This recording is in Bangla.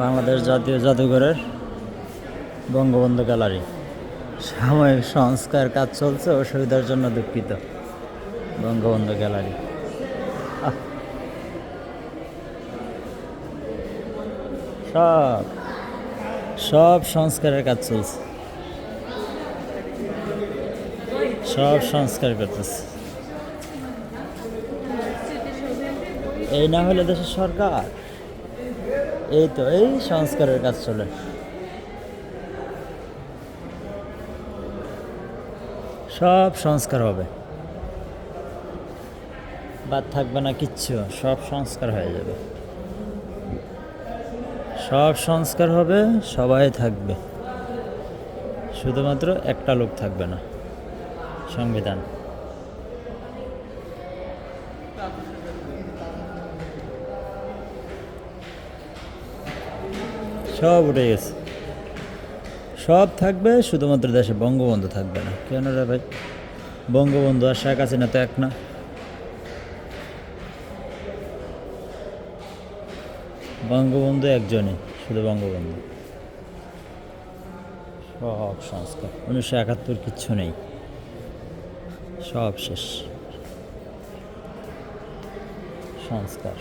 বাংলাদেশ জাতীয় জাদুঘরের বঙ্গবন্ধু গ্যালারি। সাময়িক সংস্কার কাজ চলছে, অসুবিধার জন্য দুঃখিত। বঙ্গবন্ধু গ্যালারি। সব সব সংস্কারের কাজ চলছে। সব সংস্কার করতেছে। এই না হলে দেশের সরকার এই তো, এই সংস্কারের কাজ চলে। সব সংস্কার হবে। বাদ থাকবে না কিচ্ছু, সব সংস্কার হয়ে যাবে। সব সংস্কার হবে, সবাই থাকবে। শুধুমাত্র একটা লোক থাকবে না, সংবিধান। সব উঠে গেছে। সব থাকবে, শুধুমাত্র দেশে বঙ্গবন্ধু থাকবে না। কেন রে ভাই? বঙ্গবন্ধু আর শেখ হাসিনা তো এক না। বঙ্গবন্ধু একজনই, শুধু বঙ্গবন্ধু। সব সংস্কার, উনিশশো একাত্তর কিচ্ছু নেই। সব শেষ। সংস্কার।